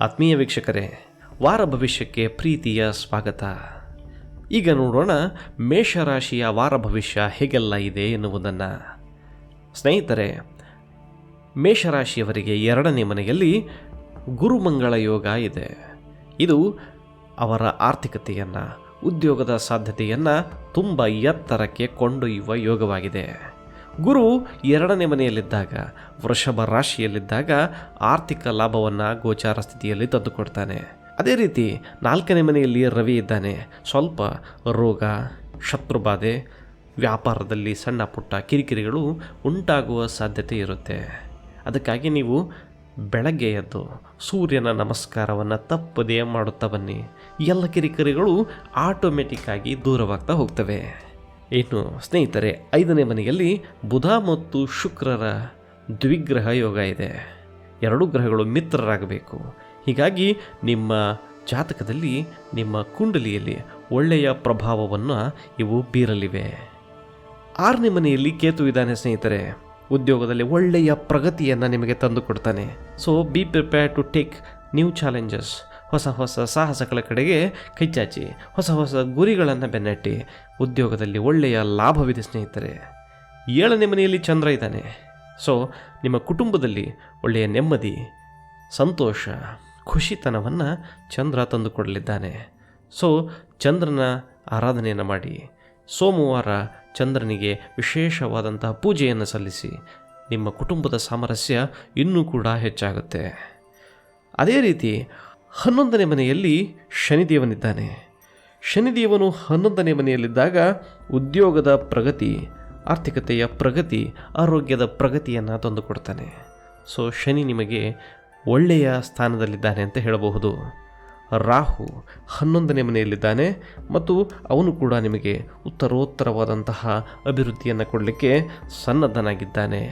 ಆತ್ಮೀಯ ವೀಕ್ಷಕರೇ, ವಾರ ಭವಿಷ್ಯಕ್ಕೆ ಪ್ರೀತಿಯ ಸ್ವಾಗತ. ಈಗ ನೋಡೋಣ ಮೇಷರಾಶಿಯ ವಾರ ಭವಿಷ್ಯ ಹೇಗೆಲ್ಲ ಇದೆ ಎನ್ನುವುದನ್ನು. ಸ್ನೇಹಿತರೆ, ಮೇಷರಾಶಿಯವರಿಗೆ ಎರಡನೇ ಮನೆಯಲ್ಲಿ ಗುರುಮಂಗಳ ಯೋಗ ಇದೆ. ಇದು ಅವರ ಆರ್ಥಿಕತೆಯನ್ನು, ಉದ್ಯೋಗದ ಸಾಧ್ಯತೆಯನ್ನು ತುಂಬ ಎತ್ತರಕ್ಕೆ ಕೊಂಡೊಯ್ಯುವ ಯೋಗವಾಗಿದೆ. ಗುರು ಎರಡನೇ ಮನೆಯಲ್ಲಿದ್ದಾಗ, ವೃಷಭ ರಾಶಿಯಲ್ಲಿದ್ದಾಗ ಆರ್ಥಿಕ ಲಾಭವನ್ನು ಗೋಚಾರ ಸ್ಥಿತಿಯಲ್ಲಿ ತಂದುಕೊಡ್ತಾನೆ. ಅದೇ ರೀತಿ ನಾಲ್ಕನೇ ಮನೆಯಲ್ಲಿ ರವಿ ಇದ್ದಾನೆ. ಸ್ವಲ್ಪ ರೋಗ, ಶತ್ರುಬಾಧೆ, ವ್ಯಾಪಾರದಲ್ಲಿ ಸಣ್ಣ ಪುಟ್ಟ ಕಿರಿಕಿರಿಗಳು ಉಂಟಾಗುವ ಸಾಧ್ಯತೆ ಇರುತ್ತೆ. ಅದಕ್ಕಾಗಿ ನೀವು ಬೆಳಗ್ಗೆ ಎದ್ದು ಸೂರ್ಯನ ನಮಸ್ಕಾರವನ್ನು ತಪ್ಪದೇ ಮಾಡುತ್ತಾ ಬನ್ನಿ. ಎಲ್ಲ ಕಿರಿಕಿರಿಗಳು ಆಟೋಮೆಟಿಕ್ಕಾಗಿ ದೂರವಾಗ್ತಾ ಹೋಗ್ತವೆ. ಇನ್ನು ಸ್ನೇಹಿತರೆ, ಐದನೇ ಮನೆಯಲ್ಲಿ ಬುಧ ಮತ್ತು ಶುಕ್ರರ ದ್ವಿಗ್ರಹ ಯೋಗ ಇದೆ. ಎರಡೂ ಗ್ರಹಗಳು ಮಿತ್ರರಾಗಬೇಕು. ಹೀಗಾಗಿ ನಿಮ್ಮ ಜಾತಕದಲ್ಲಿ, ನಿಮ್ಮ ಕುಂಡಲಿಯಲ್ಲಿ ಒಳ್ಳೆಯ ಪ್ರಭಾವವನ್ನು ಇವು ಬೀರಲಿವೆ. ಆರನೇ ಮನೆಯಲ್ಲಿ ಕೇತು ಇದ್ದಾನೆ ಸ್ನೇಹಿತರೆ. ಉದ್ಯೋಗದಲ್ಲಿ ಒಳ್ಳೆಯ ಪ್ರಗತಿಯನ್ನು ನಿಮಗೆ ತಂದುಕೊಡ್ತಾನೆ so be prepare to take new challenges ಹೊಸ ಹೊಸ ಸಾಹಸಗಳ ಕಡೆಗೆ ಕೈಚಾಚಿ, ಹೊಸ ಹೊಸ ಗುರಿಗಳನ್ನು ಬೆನ್ನಟ್ಟಿ, ಉದ್ಯೋಗದಲ್ಲಿ ಒಳ್ಳೆಯ ಲಾಭವಿದೆ ಸ್ನೇಹಿತರೆ. ಏಳನೇ ಮನೆಯಲ್ಲಿ ಚಂದ್ರ ಇದ್ದಾನೆ. ಸೊ ನಿಮ್ಮ ಕುಟುಂಬದಲ್ಲಿ ಒಳ್ಳೆಯ ನೆಮ್ಮದಿ, ಸಂತೋಷ, ಖುಷಿತನವನ್ನು ಚಂದ್ರ ತಂದುಕೊಡಲಿದ್ದಾನೆ. ಸೊ ಚಂದ್ರನ ಆರಾಧನೆಯನ್ನು ಮಾಡಿ. ಸೋಮವಾರ ಚಂದ್ರನಿಗೆ ವಿಶೇಷವಾದಂತಹ ಪೂಜೆಯನ್ನು ಸಲ್ಲಿಸಿ ನಿಮ್ಮ ಕುಟುಂಬದ ಸಾಮರಸ್ಯ ಇನ್ನೂ ಕೂಡ ಹೆಚ್ಚಾಗುತ್ತೆ. ಅದೇ ರೀತಿ ಹನ್ನೊಂದನೇ ಮನೆಯಲ್ಲಿ ಶನಿದೇವನಿದ್ದಾನೆ. ಶನಿದೇವನು ಹನ್ನೊಂದನೇ ಮನೆಯಲ್ಲಿದ್ದಾಗ ಉದ್ಯೋಗದ ಪ್ರಗತಿ, ಆರ್ಥಿಕತೆಯ ಪ್ರಗತಿ, ಆರೋಗ್ಯದ ಪ್ರಗತಿಯನ್ನು ತಂದುಕೊಡ್ತಾನೆ ಸೊ, ಶನಿ ನಿಮಗೆ ಒಳ್ಳೆಯ ಸ್ಥಾನದಲ್ಲಿದ್ದಾನೆ ಅಂತ ಹೇಳಬಹುದು. ರಾಹು ಹನ್ನೊಂದನೇ ಮನೆಯಲ್ಲಿದ್ದಾನೆ ಮತ್ತು ಅವನು ಕೂಡ ನಿಮಗೆ ಉತ್ತರೋತ್ತರವಾದಂತಹ ಅಭಿವೃದ್ಧಿಯನ್ನು ಕೊಡಲಿಕ್ಕೆ ಸನ್ನದ್ಧನಾಗಿದ್ದಾನೆ.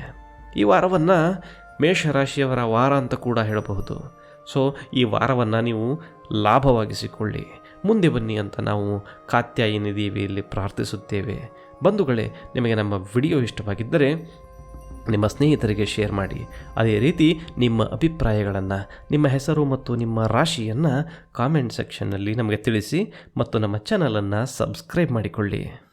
ಈ ವಾರವನ್ನು ಮೇಷರಾಶಿಯವರ ವಾರ ಅಂತ ಕೂಡ ಹೇಳಬಹುದು. ಸೊ, ಈ ವಾರವನ್ನು ನೀವು ಲಾಭವಾಗಿಸಿಕೊಳ್ಳಿ. ಮುಂದೆ ಬನ್ನಿ ಅಂತ ನಾವು ಕಾತ್ಯಾಯಿನಿ ದೇವಿಯಲ್ಲಿ ಪ್ರಾರ್ಥಿಸುತ್ತೇವೆ. ಬಂಧುಗಳೇ, ನಿಮಗೆ ನಮ್ಮ ವಿಡಿಯೋ ಇಷ್ಟವಾಗಿದ್ದರೆ ನಿಮ್ಮ ಸ್ನೇಹಿತರಿಗೆ ಶೇರ್ ಮಾಡಿ. ಅದೇ ರೀತಿ ನಿಮ್ಮ ಅಭಿಪ್ರಾಯಗಳನ್ನು, ನಿಮ್ಮ ಹೆಸರು ಮತ್ತು ನಿಮ್ಮ ರಾಶಿಯನ್ನು ಕಾಮೆಂಟ್ ಸೆಕ್ಷನ್ನಲ್ಲಿ ನಮಗೆ ತಿಳಿಸಿ ಮತ್ತು ನಮ್ಮ ಚಾನಲನ್ನು ಸಬ್ಸ್ಕ್ರೈಬ್ ಮಾಡಿಕೊಳ್ಳಿ.